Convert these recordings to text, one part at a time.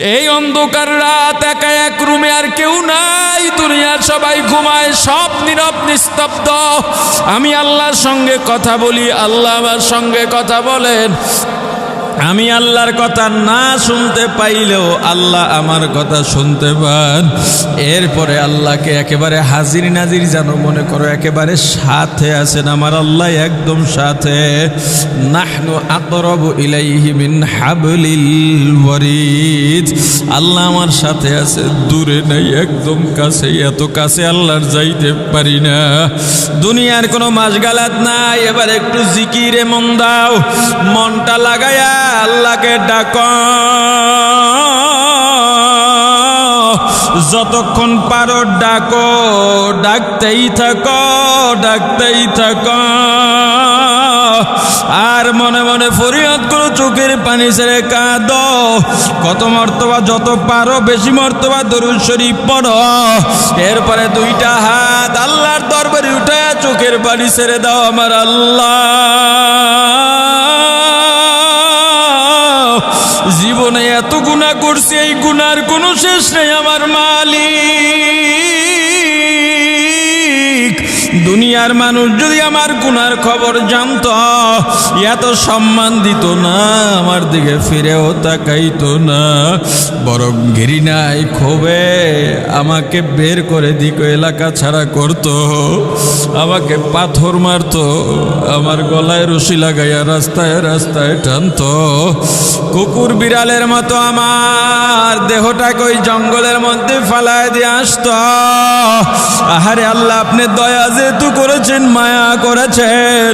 এই অন্ধকার রাত, একা এক রুমে আর কেউ নাই। দুনিয়ার সবাই ঘুমায়, সব নীরব, নিস্তব্ধ। আমি আল্লাহর সঙ্গে কথা বলি, আল্লাহ আমার সঙ্গে কথা বলেন। আমি আল্লাহর কথা না শুনতে পাইলেও আল্লাহ আমার কথা শুনতে পান। এরপরে আল্লাহকে একেবারে হাজির নাজির যেন মনে করো একেবারে সাথে আছেন, আমার আল্লাহ একদম সাথে। নাহনু আকরবু ইলাইহি মিন হাবলিল ওয়ারিদ। আল্লাহ আমার সাথে আছে, দূরে নাই, একদম কাছে এত কাছে আল্লাহর যাইতে পারি না। দুনিয়ার কোনো মাসগালাত নাই, এবার একটু জিকিরে মন দাও, মনটা লাগায়া আল্লাহকে ডাক। যতক্ষণ পারো ডাকো, ডাকতেই থাকো ডাকতেই থাকো। আর মনে মনে ফরিয়াদ করো, চোখের পানি ছেড়ে কাঁদ। কত মর্তবা, যত পারো, বেশি মর্তবা দরুদ শরীফ পড়ো। এরপরে দুইটা হাত আল্লাহর দরবারে উঠে চোখের পানি ছেড়ে দাও আমার আল্লাহ। করছি এই গুনার কোনো শেষ নেই আমার মালিক। দুনিয়ার মানুষ যদি আমার গুনার খবর জানতো, এত সম্মান দিত না, আমার দিকে ফিরেও তাকাইতো না। বরং ঘৃণায় ক্ষোভে আমাকে বের করে দিক এলাকা ছাড়া করতো। আমাকে পাথর মারতো, আমার গলায় রশি লাগাইয়া রাস্তায় রাস্তায় টানতো। কুকুর বিড়ালের মতো আমার দেহটাকে ওই জঙ্গলের মধ্যে ফালায় দিয়ে আসতো। আহারে আল্লাহ, আপনি দয়া যেহেতু করেছেন, মায়া করেছেন।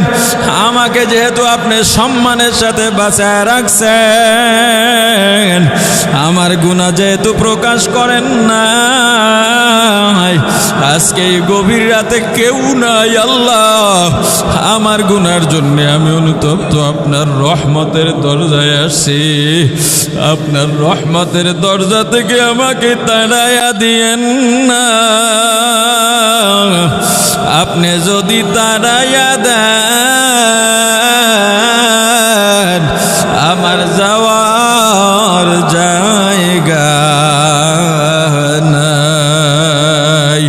আমাকে যেহেতু আপনি সম্মানের সাথে বাঁচায় রাখছেন, আমার গুণা যেহেতু প্রকাশ করেন না আজকে গভীর রাতে কেউ নাই, আল্লাহ। আমার গুনার জন্য আমি অনুতপ্ত, আপনার রহমতের দরজায় আসছি। আপনার রহমতের দরজা থেকে আমাকে তাড়াইয়া দিয়েন না। আপনি যদি তাড়াইয়া দেন আমার যাওয়ার জায়গা নাই।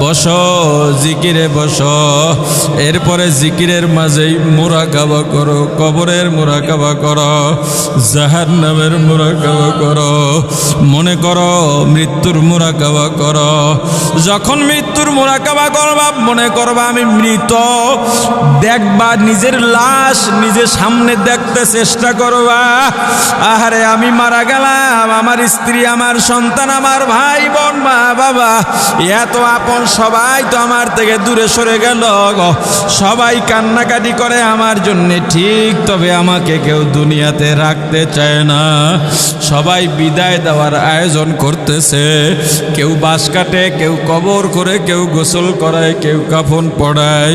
বস জিকিরে বস। এরপরে জিকিরের মাঝেই মোরাকাবা করো, কবরের মোরাকাবা করো জাহার নামের মোরাকাবা করো। মনে করো মৃত্যুর মোরাকাবা করো। যখন মৃত্যুর মোরাকাবা করবা, মনে করবা আমি মৃত। দেখবা নিজের লাশ নিজের সামনে দেখতে চেষ্টা করবা আহারে, আমি মারা গেলাম, আমার স্ত্রী, আমার সন্তান, আমার ভাই, বোন, মা, বাবা। এত আপন সবাই তো আমার থেকে দূরে সরে গেল। সবাই কান্নাকাটি করে আমার জন্য, ঠিক তবে আমাকে কেউ দুনিয়াতে রাখতে চায় না। সবাই বিদায় দেওয়ার আয়োজন করতেছে। কেউ বাস কাটে, কেউ কবর করে, কেউ গোসল করায়, কেউ কাফন পড়ায়।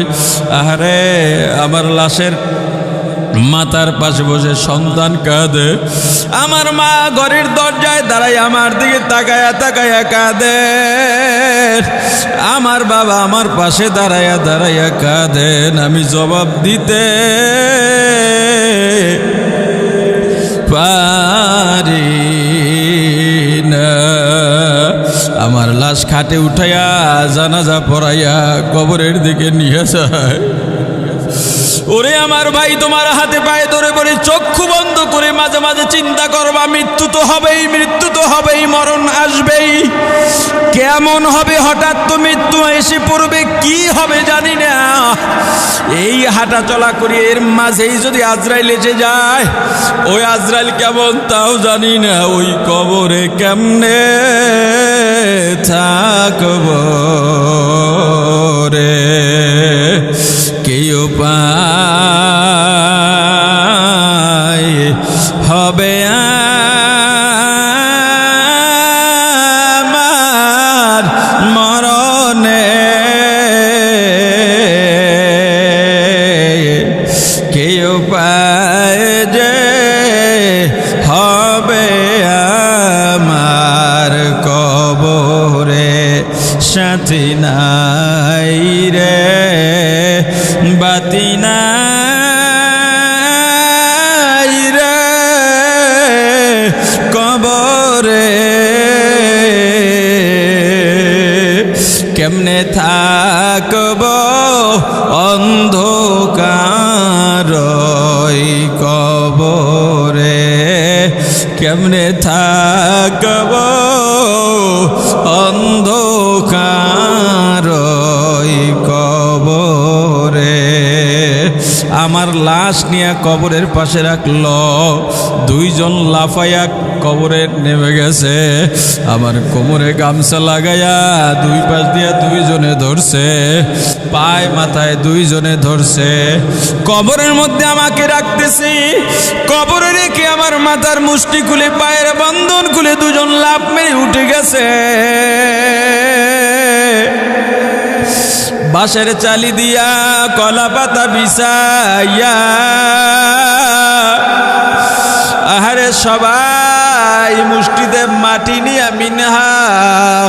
আহারে, আমার লাশের মাতার পাশে বসে সন্তান কাঁদে। আমার মা ঘরের দরজায় দাঁড়াই আমার দিকে তাকায়া তাকায়া কাঁদে। আমার বাবা আমার পাশে দাঁড়াইয়া দাঁড়াইয়া কাঁদেন আমি জবাব দিতে পারি না। আমার লাশ খাটে উঠাইয়া জানাজা পড়াইয়া কবরের দিকে নিয়ে যায়। ওরে আমার ভাই, তোমার হাতে পায়ে ধরে পড়ে চক্ষু বন্ধ করে মাঝে মাঝে চিন্তা করবা, মৃত্যু তো হবেই, মৃত্যু তো হবেই, মরণ আসবেই। কেমন হবে হঠাৎ তো মৃত্যু এসে পড়বে, কি হবে জানি না। এই হাঁটা চলা করি, এর মাঝেই যদি আজরাইল এসে যায়, ওই আজরাইল কেমন তাও জানি না, ওই কবরে কেমনে থাকব রে? কেউ লাশ নিয়ে কবরের পাশে রাখল। দুইজন লাফাইয়া কবরে নেমে গেছে। আমার কোমরে গামছা লাগাইয়া দুই পাশ দিয়া দুইজনে ধরছে। পায় মাথায় দুইজনে ধরছে। কবরের মধ্যে আমাকে রাখতেছি। কবরে রেখে আমার মাথার মুষ্টি খুলে পায়ের বন্ধন খুলে দুজন লাভ মেরে উঠে গেছে। বাঁশের চালি দিয়া কলা পাতা বিষাইয়া। আহারে সবাই মুষ্টিদেব মাটি নিয়া মিনহা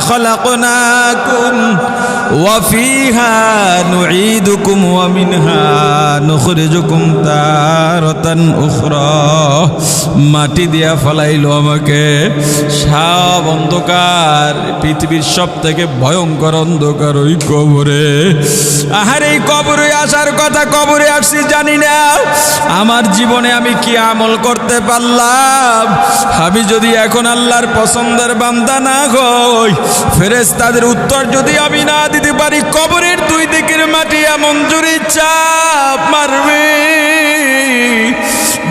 খলাকনাকুম ওয়াফিহা নুঈদুকুম ওয়া মিনহা নুখরিজুকুম তারাতান উখরা মাটি দিয়া ফলাইলো আমাকে। সব অন্ধকার, পৃথিবীর সব থেকে ভয়ঙ্কর অন্ধকার ওই কবরে। আহার, এই কবরে আসার কথা কবরে আসছি, জানি না। আমার জীবনে আমি কি আমল করতে পারলাম? আমি যদি এখন আল্লাহর পছন্দের বান্দা না হই ফেরেস তাদের উত্তর যদি আমি না দিতে পারি, কবরের দুই দিকের মাটি এমন জুড়ি চাপ মারবে।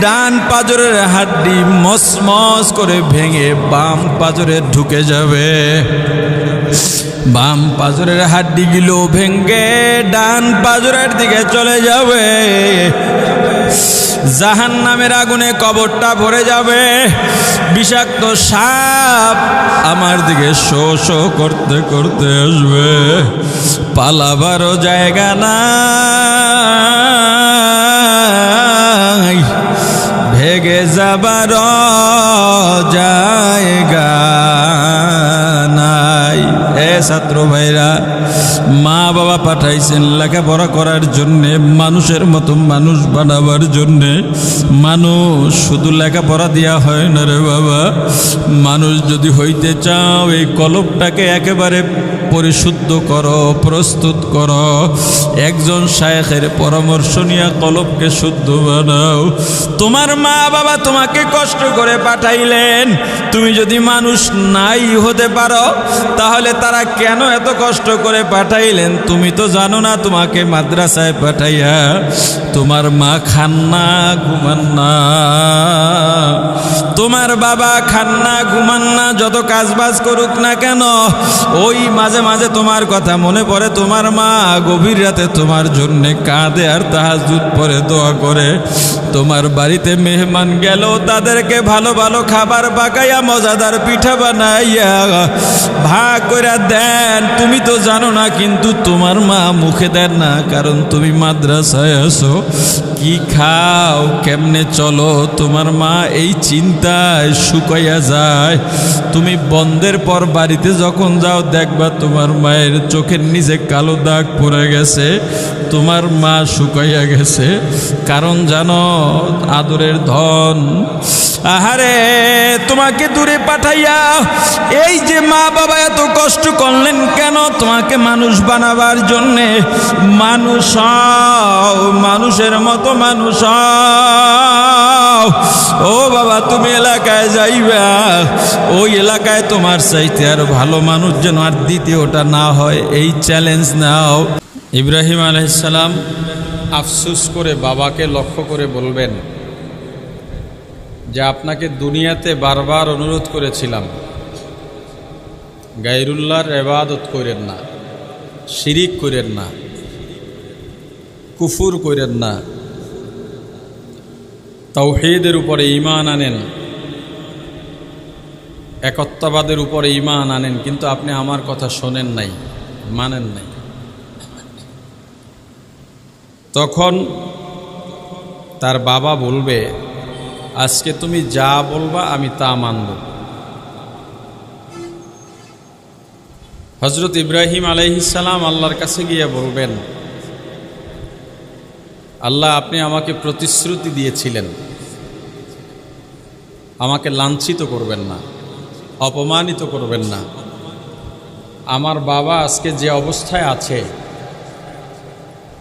ডান পাজরের হাড্ডি মসমস করে ভেঙে বাম পাজরে ঢুকে যাবে। বাম পাজরের হাড্ডিগুলো ভেঙে ডান পাজরের দিকে চলে যাবে। জাহান নামের আগুনে কবরটা ভরে যাবে। বিষাক্ত সাপ আমার দিকে শো শো করতে করতে আসবে। পালাবারও জায়গা নাই। ভেগে যাবার জায়গা নাই। এ ছাত্র ভাইরা মা বাবা পাঠাইছেন লেখাপড়া করার জন্যে, মানুষের মতো মানুষ বানাবার জন্যে। মানুষ শুধু লেখাপড়া দেওয়া হয় না রে বাবা। মানুষ যদি হইতে চাও, এই কলবটাকে একেবারে পরিশুদ্ধ করো, প্রস্তুত করো। একজন শায়েখের পরামর্শ নিয়ে কলবকে শুদ্ধ বানাও। তোমার মা বাবা তোমাকে কষ্ট করে পাঠাইলেন। তুমি যদি মানুষ নাই হতে পারো, তাহলে তারা কেন এত কষ্ট করে পাঠাইলেন, তুমি তো জানো না তোমাকে মাদ্রাসায় পাঠাইয়া তোমার মা খান্না ঘুমান না তোমার বাবা খান্না ঘুমান না যত কাজবাজ করুক না কেন, ওই মাঝে মাঝে তোমার কথা মনে পড়ে, তোমার মা গভীর রাতে তোমার জন্যে কাঁদে আর তাহাজুদ পরে দোয়া করে। তোমার বাড়িতে মেহমান গেল, তাদেরকে ভালো ভালো খাবার পাকাইয়া মজাদার পিঠা বানাইয়া। ভাগ করে দেন, তুমি তো জানো না কিন্তু তোমার মা মুখে দেন না, কারণ তুমি মাদ্রাসায় আসো কি খাও, কেমনে চলো? তোমার মা এই চিন্তায় শুকাইয়া যায়। তুমি বন্ধের পর বাড়িতে যখন যাও, দেখবা তোমার মায়ের চোখের নিচে কালো দাগ পড়ে গেছে। তোমার মা শুকাইয়া গেছে। কারণ জানো, আদরের ধন। আহারে, তোমাকে দূরে পাঠাইয়া এই যে মা বাবা এত কষ্ট করলেন কেন? তোমাকে মানুষ বানাবার জন্যে মানুষ মানুষের মতো মানুষ ও বাবা, তুমি এলাকায় যাইবা, ওই এলাকায় তোমার চাইতে আর ভালো মানুষ যেন আর দ্বিতীয়টা না হয়, এই চ্যালেঞ্জ নাও। ইব্রাহিম আলাইসালাম আফসুস করে বাবাকে লক্ষ্য করে বলবেন যে, আপনাকে দুনিয়াতে বারবার অনুরোধ করেছিলাম। গাইরুল্লাহর এবাদত করেন না। শিরিক করেন না, কুফুর করেন না। তৌহিদের উপরে ইমান আনেন, একত্ববাদের উপরে ইমান আনেন, কিন্তু আপনি আমার কথা শোনেন নাই, মানেন নাই। তখন তার বাবা বলবে, আজকে তুমি যা বলবা আমি তা মানব। হজরত ইব্রাহিম আলাইহিসাল্লাম আল্লাহর কাছে গিয়ে বলবেন, আল্লাহ, আপনি আমাকে প্রতিশ্রুতি দিয়েছিলেন। আমাকে লাঞ্ছিত করবেন না, অপমানিত করবেন না। আমার বাবা আজকে যে অবস্থায় আছে,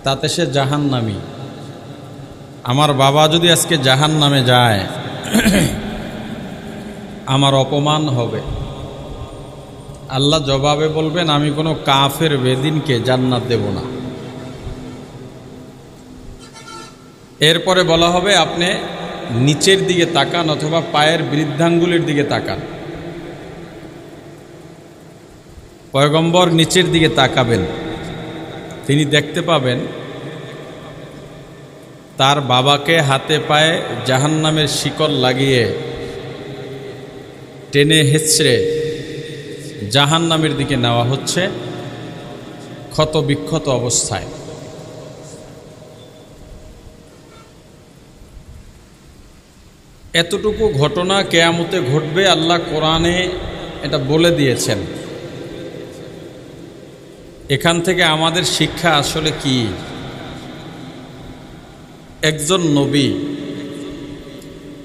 তাতে সে জাহান নামি আমার বাবা যদি আজকে জাহান নামে যায়, আমার অপমান হবে। আল্লাহ জবাবে বলবেন, আমি কোনো কাফের বেদিনকে জান্নাত দেব না। এরপরে বলা হবে, আপনি নিচের দিকে তাকান অথবা পায়ের বৃদ্ধাঙ্গুলের দিকে তাকান। পয়গম্বর নিচের দিকে তাকাবেন। তিনি দেখতে পাবেন, তার বাবাকে হাতে পায়ে জাহান্নামের শিকল লাগিয়ে টেনে হেঁচড়ে জাহান্নামের দিকে নেওয়া হচ্ছে ক্ষত বিক্ষত অবস্থায়। এতটুকু ঘটনা কেয়ামতে ঘটবে, আল্লাহ কোরআনে এটা বলে দিয়েছেন। এখান থেকে আমাদের শিক্ষা আসলে কি? একজন নবী,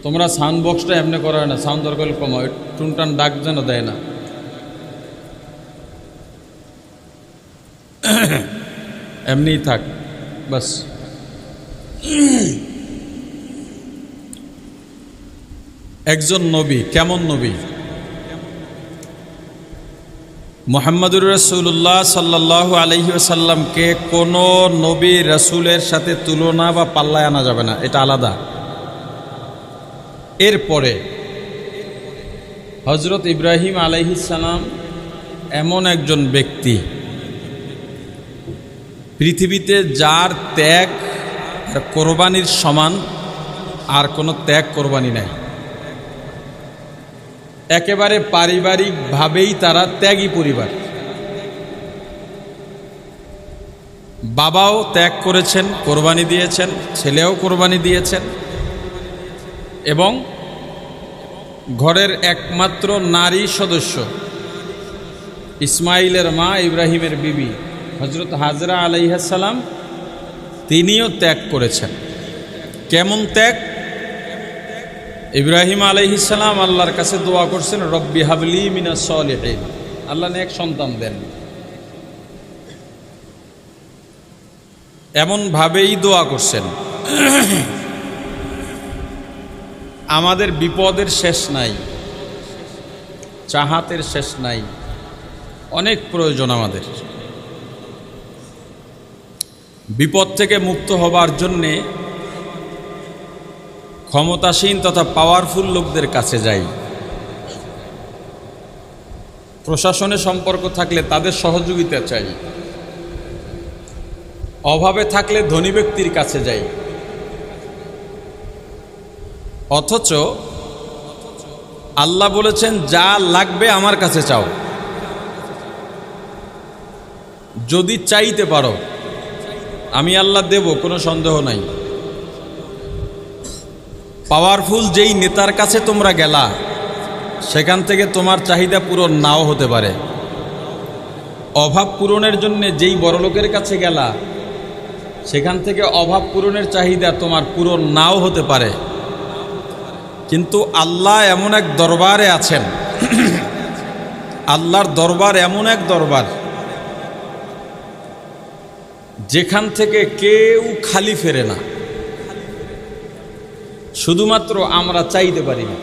তোমরা সাউন্ড বক্সটা এমনি করা হয় না, সাউন্ড দরকার কমাও টুনটান ডাক যেন দেয় না। এমনিই থাক, বাস। একজন নবী, কেমন নবী? মোহাম্মদুর রসুল্লাহ সাল্লাহ আলহি আসাল্লামকে কোনো নবী রসুলের সাথে তুলনা বা পাল্লায় আনা যাবে না, এটা আলাদা। এরপরে হজরত ইব্রাহিম আলাইহিসাল্লাম এমন একজন ব্যক্তি পৃথিবীতে যার ত্যাগ কোরবানির সমান, আর কোনো ত্যাগ কোরবানি নাই। একেবারে পারিবারিকভাবেই তারা ত্যাগী পরিবার। বাবাও ত্যাগ করেছেন, কোরবানি দিয়েছেন, ছেলেও কোরবানি দিয়েছেন, এবং ঘরের একমাত্র নারী সদস্য, ইসমাইলের মা ইব্রাহিমের বিবি। হজরত হাজরা আলাইহাসাল্লাম তিনিও ত্যাগ করেছেন। কেমন ত্যাগ? ইব্রাহিম আলাইহিসাল্লাম আল্লাহর কাছে দোয়া করছেন, রব্বি হাবলি মিনা সলিহিন। আল্লাহ এক সন্তান দেন। এমনভাবেই দোয়া করছেন। আমাদের বিপদের শেষ নাই, চাহাতের শেষ নাই, অনেক প্রয়োজন আমাদের। বিপদ থেকে মুক্ত হবার জন্যে ক্ষমতাসীন তথা পাওয়ারফুল লোকদের কাছে যাই। প্রশাসনের সম্পর্ক থাকলে তাদের সহযোগিতা চাই। অভাবে থাকলে ধনী ব্যক্তির কাছে যাই। অথচ আল্লাহ বলেছেন, যা লাগবে আমার কাছে চাও। যদি চাইতে পারো আমি আল্লাহ দেব, কোনো সন্দেহ নাই। পাওয়ারফুল যেই নেতার কাছে তোমরা গেলা, সেখান থেকে তোমার চাহিদা পূরণ নাও হতে পারে। অভাব পূরণের জন্য যেই বড়লোকের কাছে গেলা, সেখান থেকে অভাব পূরণের চাহিদা তোমার পূরণ নাও হতে পারে। কিন্তু আল্লাহ এমন এক দরবারে আছেন। আল্লাহর দরবার এমন এক দরবার যেখান থেকে কেউ খালি ফেরে না। শুধুমাত্র আমরা চাইতে পারি না।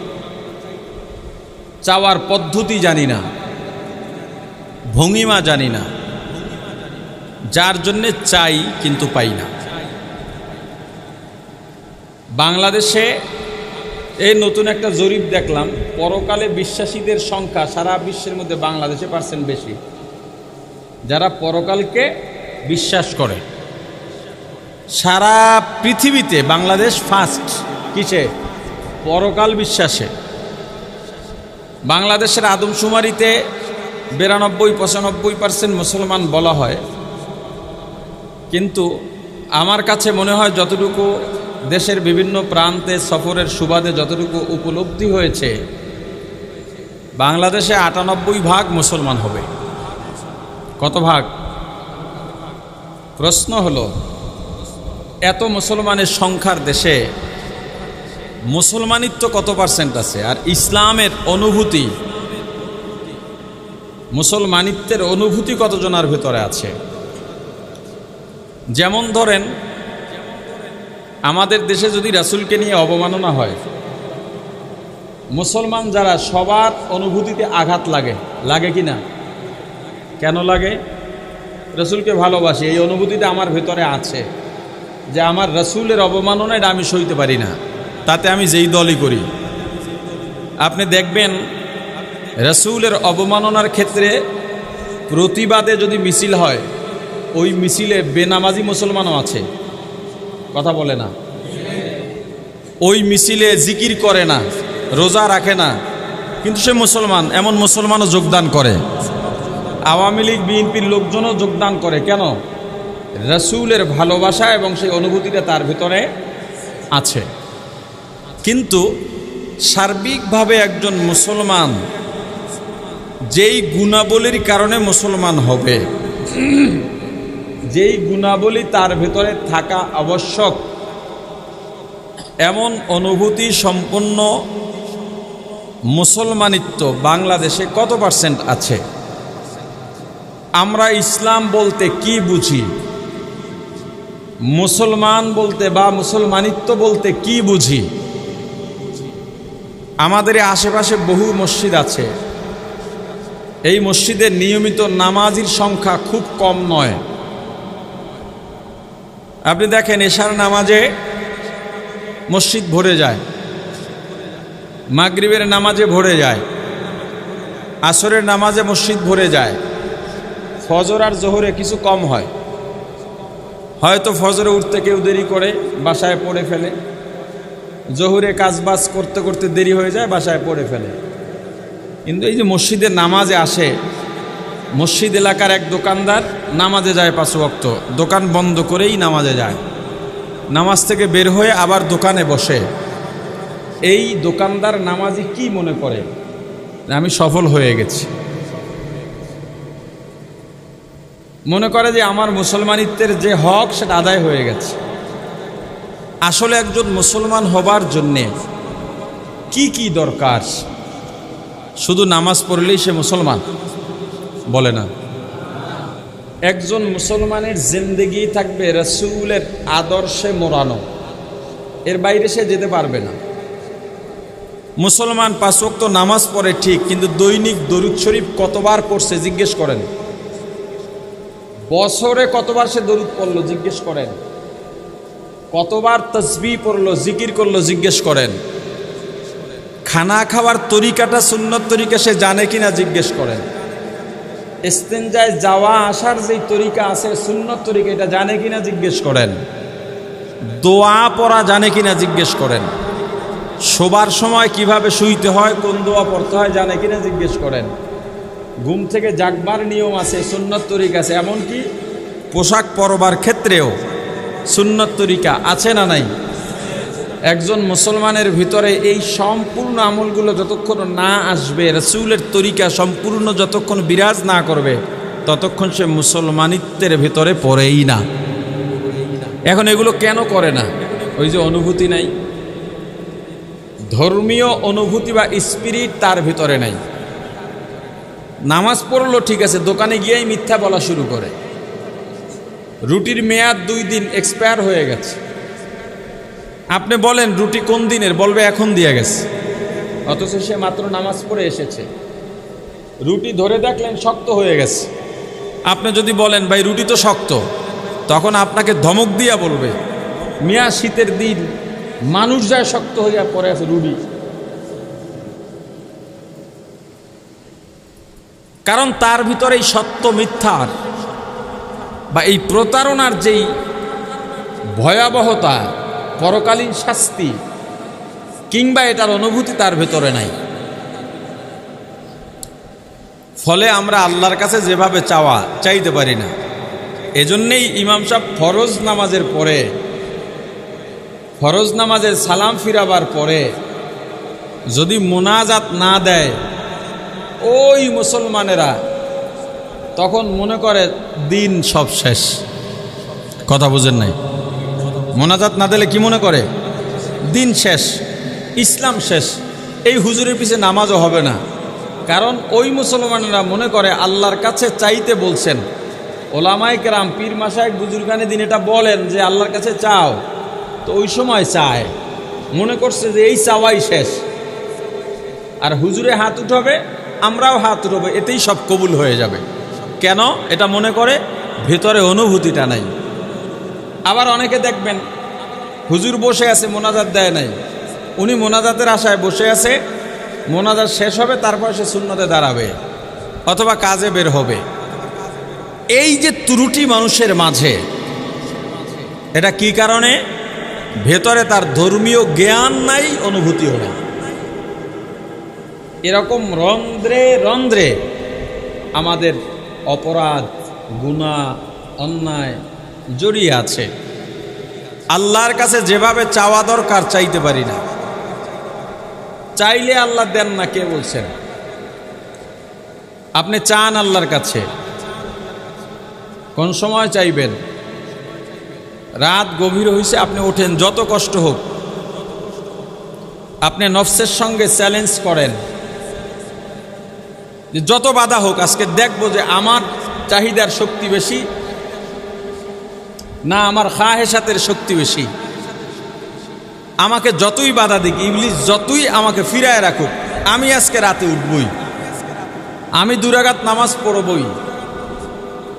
চাওয়ার পদ্ধতি জানি না। ভঙ্গিমা জানি না। যার জন্যে চাই কিন্তু পাই না। বাংলাদেশে এই নতুন একটা জরিপ দেখলাম। পরকালে বিশ্বাসীদের সংখ্যা সারা বিশ্বের মধ্যে বাংলাদেশে পার্সেন্ট বেশি। যারা পরকালকে বিশ্বাস করে। সারা পৃথিবীতে বাংলাদেশ ফার্স্ট কিসে? পরকাল বিশ্বাসে। বাংলাদেশের আদমশুমারিতে বিরানব্বই, পঁচানব্বই পার্সেন্ট মুসলমান বলা হয়। কিন্তু আমার কাছে মনে হয় যতটুকু দেশের বিভিন্ন প্রান্তে সফরের সুবাদে যতটুকু উপলব্ধি হয়েছে, বাংলাদেশে আটানব্বই ভাগ মুসলমান হবে। কত ভাগ? প্রশ্ন হলো, এত মুসলমানের সংখ্যার দেশে মুসলমানিত্ব কত পার্সেন্ট আছে? আর ইসলামের অনুভূতি, মুসলমানিত্বের অনুভূতি কতজনার ভেতরে আছে? যেমন ধরেন, আমাদের দেশে যদি রাসূলকে নিয়ে অবমাননা হয়, মুসলমান যারা সবার অনুভূতিতে আঘাত লাগে লাগে কি না কেন লাগে? রসুলকে ভালোবাসি, এই অনুভূতিটা আমার ভেতরে আছে যে আমার রসুলের অবমাননা এটা আমি সইতে পারি না, তাতে আমি যেই দলই করি। আপনি দেখবেন রসুলের অবমাননার ক্ষেত্রে প্রতিবাদে যদি মিছিল হয়, ওই মিছিলে বেনামাজি মুসলমানও আছে, কথা বলে না। ওই মিছিলে জিকির করে না, রোজা রাখে না, কিন্তু সে মুসলমান, এমন মুসলমানও যোগদান করে। আওয়ামী লীগ, বিএনপির লোকজনও যোগদান করে। কেন? রসুলের ভালোবাসা এবং সেই অনুভূতিটা তার ভিতরে আছে। কিন্তু সার্বিকভাবে একজন মুসলমান যেই গুণাবলীর কারণে মুসলমান হবে, যেই গুণাবলী তার ভিতরে থাকা আবশ্যক, এমন অনুভূতি সম্পন্ন মুসলমানিত্ব বাংলাদেশে কত পার্সেন্ট আছে? আমরা ইসলাম বলতে কি বুঝি? মুসলমান বলতে বা মুসলমানিত্ব বলতে কি বুঝি? আমাদের আশেপাশে বহু মসজিদ আছে। এই মসজিদের নিয়মিত নামাজির সংখ্যা খুব কম নয়। আপনি দেখেন এশার নামাজে মসজিদ ভরে যায়। মাগরিবের নামাজে ভরে যায়। আসরের নামাজে মসজিদ ভরে যায়। ফজর আর জোহরে কিছু কম হয়। হয়তো ফজরে উঠতে কেউ দেরি করে, বাসায় পড়ে ফেলে। জোহরে কাজবাজ করতে করতে দেরি হয়ে যায়, বাসায় পড়ে ফেলে। কিন্তু এই যে মসজিদে নামাজে আসে, মসজিদ এলাকার এক দোকানদার নামাজে যায় পাঁচ ওয়াক্ত। দোকান বন্ধ করেই নামাজে যায়। নামাজ থেকে বের হয়ে আবার দোকানে বসে। এই দোকানদার নামাজি কি মনে করে? আমি সফল হয়ে গেছি। মনে করে যে আমার মুসলমানিত্বের যে হক সেটা আদায় হয়ে গেছে। আসলে একজন মুসলমান হবার জন্যে কি কি দরকার? শুধু নামাজ পড়লেই সে মুসলমান? বলে না। একজন মুসলমানের জিন্দগি থাকবে রসুলের আদর্শে মোড়ানো। এর বাইরে সে যেতে পারবে না। মুসলমান পাঁচক্ত নামাজ পড়ে ঠিক, কিন্তু দৈনিক দরুদ শরীফ কতবার পড়ছে জিজ্ঞেস করেন। বছরে কতবার সে দরুদ পড়ল, জিজ্ঞেস করেন। কতবার তসবি পড়ল, জিকির করল, জিজ্ঞেস করেন। খানা খাওয়ার তরিকাটা সুন্নত তরিকা সে জানে কিনা, জিজ্ঞেস করেন। এস্তেঞ্জায় যাওয়া আসার যেই তরিকা আছে, সুন্নত তরিকা, এটা জানে কিনা, জিজ্ঞেস করেন। দোয়া পড়া জানে কিনা, জিজ্ঞেস করেন। শোবার সময় কীভাবে শুইতে হয়, কোন দোয়া পড়তে হয়, জানে কিনা, জিজ্ঞেস করেন। ঘুম থেকে জাগবার নিয়ম আছে, সুন্নত তরিকা আছে। এমনকি পোশাক পরবার ক্ষেত্রেও সুন্নত তরিকা আছে না নাই? একজন মুসলমানের ভিতরে এই সম্পূর্ণ আমলগুলো যতক্ষণ না আসবে, রসুলের তরিকা সম্পূর্ণ যতক্ষণ বিরাজ না করবে, ততক্ষণ সে মুসলমানিত্বের ভিতরে পড়েই না। এখন এগুলো কেন করে না? ওই যে অনুভূতি নাই। ধর্মীয় অনুভূতি বা স্পিরিট তার ভিতরে নাই। নামাজ পড়ল, ঠিক আছে, দোকানে গিয়েই মিথ্যা বলা শুরু করে। রুটির মেয়াদ দুই দিন এক্সপায়ার হয়ে গেছে। আপনি বলেন, রুটি কোন দিনের? বলবে, এখন দিয়ে গেছে। অথচ সে মাত্র নামাজ পড়ে এসেছে। রুটি ধরে দেখলেন, শক্ত হয়ে গেছে। আপনি যদি বলেন, ভাই, রুটি তো শক্ত, তখন আপনাকে ধমক দিয়া বলবে, মিয়া, শীতের দিন মানুষ যায় শক্ত হইয়া পড়ে আছে রুটি। কারণ তার ভিতরে এই সত্য মিথ্যার বা এই প্রতারণার যেই ভয়াবহতা, পরকালীন শাস্তি, কিংবা এটার অনুভূতি তার ভেতরে নাই। ফলে আমরা আল্লাহর কাছে যেভাবে চাওয়া, চাইতে পারি না। এজন্যেই ইমাম সাহেব ফরজ নামাজের পরে, ফরজ নামাজের সালাম ফিরাবার পরে যদি মোনাজাত না দেয় ওই মুসলমানেরা তখন মনে করে দিন সব শেষ। কথা বুঝেন নাই? মোনাজাত না দিলে কি মনে করে? দিন শেষ, ইসলাম শেষ। এই হুজুরের পিছে নামাজও হবে না। কারণ ওই মুসলমানেরা মনে করে আল্লাহর কাছে চাইতে বলছেন। ওলামাই কেরাম, পীর মাসায় বুজুর্গানে দিন এটা বলেন যে আল্লাহর কাছে চাও। তো ওই সময় চায়। মনে করছে যে এই চাওয়াই শেষ। আর হুজুরে হাত উঠাবে আমরাও হাত উঠাবো, এতেই সব কবুল হয়ে যাবে। কেন? এটা মনে করে, ভেতরে অনুভূতিটা নাই। আবার অনেকে দেখবেন, হুজুর বসে আছে, মোনাজাত দেয় নাই। উনি মোনাজাতের আশায় বসে আছে, মোনাজাত শেষ হবে, তারপর সে শূন্যতে দাঁড়াবে, অথবা কাজে বের হবে। এই যে ত্রুটি মানুষের মাঝে, এটা কি কারণে? ভেতরে তার ধর্মীয় জ্ঞান নাই, অনুভূতিও নেই। এরকম রন্ধ্রে রন্ধ্রে আমাদের অপরাধ, গুণা, অন্যায় জড়িয়ে আছে। আল্লাহর কাছে যেভাবে চাওয়া দরকার চাইতে পারি না। চাইলে আল্লাহ দেন না, কে বলছেন আপনি চান আল্লাহর কাছে। কোন সময় চাইবেন? রাত গভীর হয়েছে আপনি ওঠেন, যত কষ্ট হোক। আপনি নফসের সঙ্গে চ্যালেঞ্জ করেন। যে যত বাধা হোক, আজকে দেখব যে আমার চাহিদার শক্তি বেশি, না আমার খাহেসাতের শক্তি বেশি। আমাকে যতই বাধা দিক, ইবলিস যতই আমাকে ফিরায় রাখুক, আমি আজকে রাতে উঠবই। আমি দুরাগাত নামাজ পড়বই।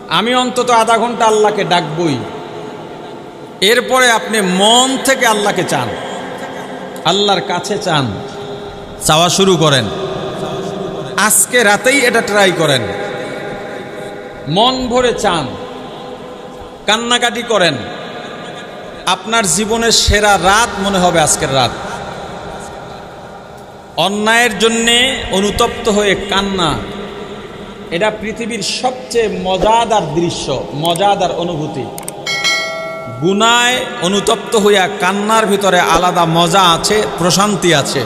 আমি অন্তত আধা ঘণ্টা আল্লাহকে ডাকবই। এরপরে আপনি মন থেকে আল্লাহকে চান। আল্লাহর কাছে চান। চাওয়া শুরু করেন। আজকে রাতেই এটা ট্রাই করেন। মন ভরে চান। কান্নাকাটি করেন। আপনার জীবনের সেরা রাত মনে হবে আজকের রাত। অন্যায়ের জন্যে অনুতপ্ত হয়ে কান্না, এটা পৃথিবীর সবচেয়ে মজাদার দৃশ্য, মজাদার অনুভূতি। গুনায় অনুতপ্ত হইয়া কান্নার ভিতরে আলাদা মজা আছে, প্রশান্তি আছে।